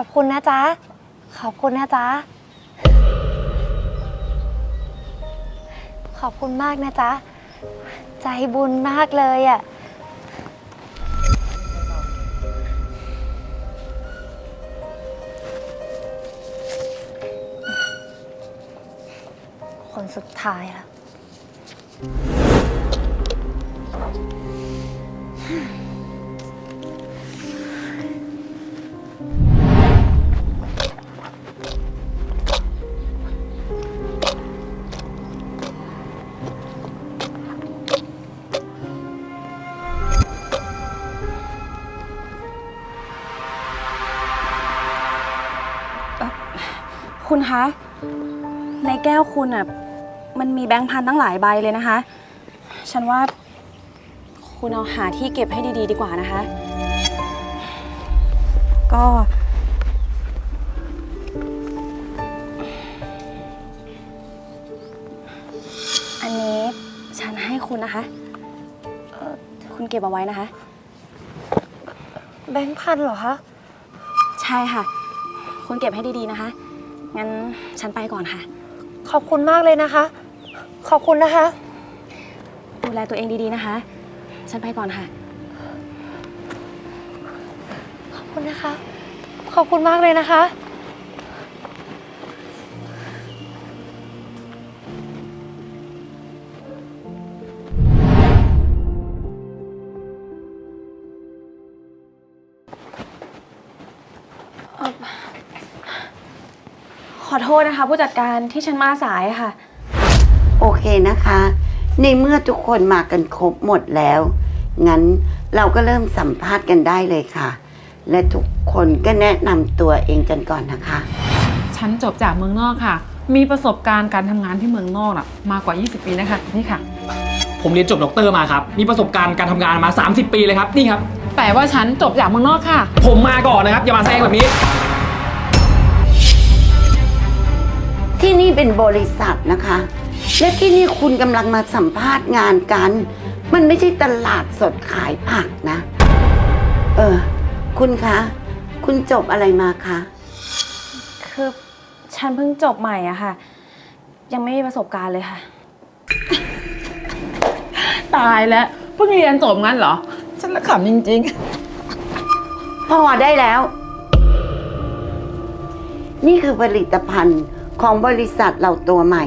อบคุณนะจ๊ะ ขอบคุณนะจ๊ะ ขอบคุณมากนะจ๊ะ ใจบุญมากเลยอะ่ะ คนสุดท้ายแล้ว คุณคะ ในแก้วคุณอะ มันมีแบงค์พันตั้งหลายใบเลยนะคะ ฉันว่า คุณเอาหาที่เก็บให้ดี ๆ ดีกว่านะคะ ก็ อันนี้ฉันให้คุณนะคะเอ่อคุณเก็บเอาไว้นะคะ แบงค์พันเหรอคะ ใช่ค่ะ คุณเก็บให้ดี ๆ นะคะ งั้นฉันไปก่อนค่ะ ขอบคุณมากเลยนะคะ ขอบคุณนะคะ ดูแลตัวเองดีๆนะคะ ฉันไปก่อนค่ะ ขอบคุณนะคะ ขอบคุณมากเลยนะคะ ขอโทษนะคะผู้จัดการที่ฉันมาสายค่ะ โอเคนะคะ ในเมื่อทุกคนมากันครบหมดแล้ว งั้นเราก็เริ่มสัมภาษณ์กันได้เลยค่ะ และทุกคนก็แนะนำตัวเองกันก่อนนะคะ ฉันจบจากเมืองนอกค่ะ มีประสบการณ์การทำงานที่เมืองนอกน่ะมากกว่า 20 ปีนะคะนี่ค่ะ ผมเรียนจบด็อกเตอร์มาครับ มีประสบการณ์การทำงานมา 30 ปีเลยครับ นี่ครับ แต่ว่าฉันจบจากเมืองนอกค่ะ ผมมาก่อนนะครับ อย่ามาแซงแบบนี้ นี่เป็นบริษัทนะคะ และที่นี่คุณกำลังมาสัมภาษณ์งานกัน มันไม่ใช่ตลาดสดขายผักนะ เออ คุณคะ คุณจบอะไรมาคะ คือฉันเพิ่งจบใหม่อะค่ะ ยังไม่มีประสบการณ์เลยค่ะ ตายแล้วเพิ่งเรียนจบงั้นเหรอ ฉันละขำจริงพอได้แล้ว นี่คือผลิตภัณฑ์ ของบริษัทเราตัวใหม่